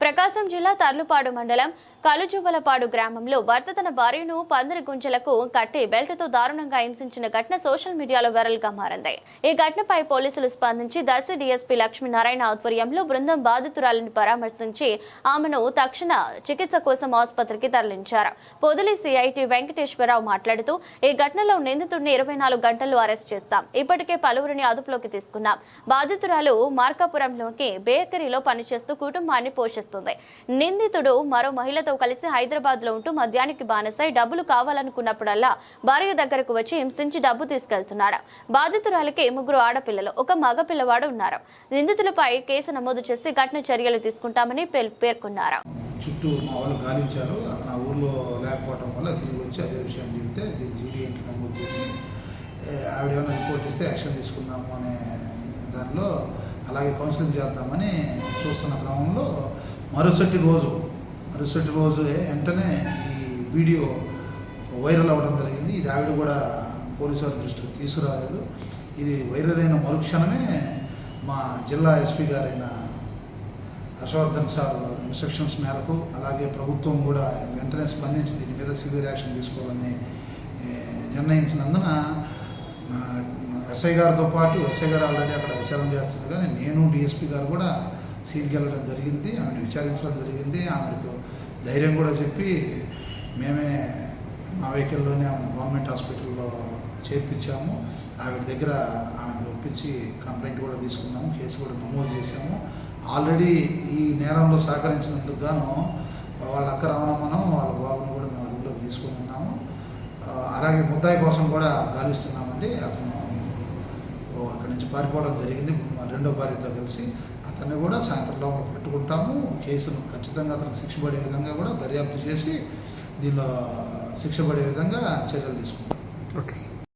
ప్రకాశం జిల్లా తర్లుపాడు మండలం కలుజువలపాడు గ్రామంలో భర్త తన భార్యను పందిరి గుంజలకు కట్టి బెల్ట్తో దారుణంగా హింసించిన ఘటన సోషల్ మీడియాలో వైరల్గా మారింది. ఈ ఘటనపై పోలీసులు స్పందించి దర్శి డీఎస్పీ లక్ష్మీనారాయణ ఆధ్వర్యంలో బృందం బాధితురాలను పరామర్శించి ఆమెను తక్షణ చికిత్స కోసం ఆసుపత్రికి తరలించారు. పొదిలి సిఐటి వెంకటేశ్వరరావు మాట్లాడుతూ ఈ ఘటనలో నిందితుడిని ఇరవై నాలుగు గంటల్లో అరెస్ట్ చేస్తాం. ఇప్పటికే పలువురిని అదుపులోకి తీసుకున్నాం. బాధితురాలు మార్కాపురంలోకి బేకరీలో పనిచేస్తూ కుటుంబాన్ని పోషిస్తుంది నిందితుడు మరో మహిళతో కలిసి హైదరాబాద్లో ఉంటూ మద్యానికి బానిసై డబ్బులు కావాలనుకున్నప్పుడల్లా భార్య దగ్గరకు వచ్చి హింసించి డబ్బు తీసుకెళ్తున్నాడు. బాధితురాలకి ముగ్గురు ఆడపిల్లలు ఒక మగ పిల్లవాడు ఉన్నారు. నిందితులపై కేసు నమోదు చేసి ఘటన చర్యలు తీసుకుంటామని పేర్కొన్నారు. చుట్టూ మా వాళ్ళు గాలించారు. అతను ఆ ఊర్లో లేకపోవడం వల్ల తిరిగి వచ్చి అదే విషయం చెప్తే దీన్ని జీడీ నమోదు చేసి ఆవిడ ఏమైనా రిపోర్ట్ ఇస్తే యాక్షన్ తీసుకుందాము అనే దానిలో అలాగే కౌన్సిలింగ్ చేద్దామని చూస్తున్న క్రమంలో మరుసటి రోజు మరుసటి రోజు వెంటనే ఈ వీడియో వైరల్ అవ్వడం జరిగింది. ఇది ఆవిడ కూడా పోలీసు వారి దృష్టికి తీసుకురాలేదు. ఇది వైరల్ అయిన మరుక్షణమే మా జిల్లా ఎస్పీ గారైన హర్షవర్ధన్ సార్ ఇన్స్ట్రక్షన్స్ మేరకు అలాగే ప్రభుత్వం కూడా వెంటనే స్పందించి దీని మీద సివియర్ యాక్షన్ తీసుకోవాలని నిర్ణయించినందున ఎస్ఐ గారితో పాటు ఎస్ఐ గారు ఆల్రెడీ అక్కడ విచారణ చేస్తుంది కానీ నేను డిఎస్పీ గారు కూడా సీన్కి వెళ్ళడం జరిగింది ఆమెను విచారించడం జరిగింది ఆమెకు ధైర్యం కూడా చెప్పి మేమే మా వెహికల్లోనే ఆమెను గవర్నమెంట్ హాస్పిటల్లో చేర్పించాము. ఆవిడ దగ్గర ఆమెను ఒప్పించి కంప్లైంట్ కూడా తీసుకున్నాము కేసు కూడా నమోదు చేశాము. ఆల్రెడీ ఈ నేరంలో సహకరించినందుకు గాను వాళ్ళ అక్క రావణమ్మను వాళ్ళ బాబును కూడా మేము అదుపులోకి తీసుకుని ఉన్నాము. అలాగే ముద్దాయి కోసం కూడా గాలిస్తున్నామండి. అతను అక్కడి నుంచి పారిపోవడం జరిగింది. రెండో భార్యతో కలిసి అతన్ని కూడా సాయంత్రం లోపల పెట్టుకుంటాము. కేసును ఖచ్చితంగా అతనికి శిక్ష పడే విధంగా కూడా దర్యాప్తు చేసి దీనిలో శిక్ష పడే విధంగా చర్యలు తీసుకుంటాం. ఓకే.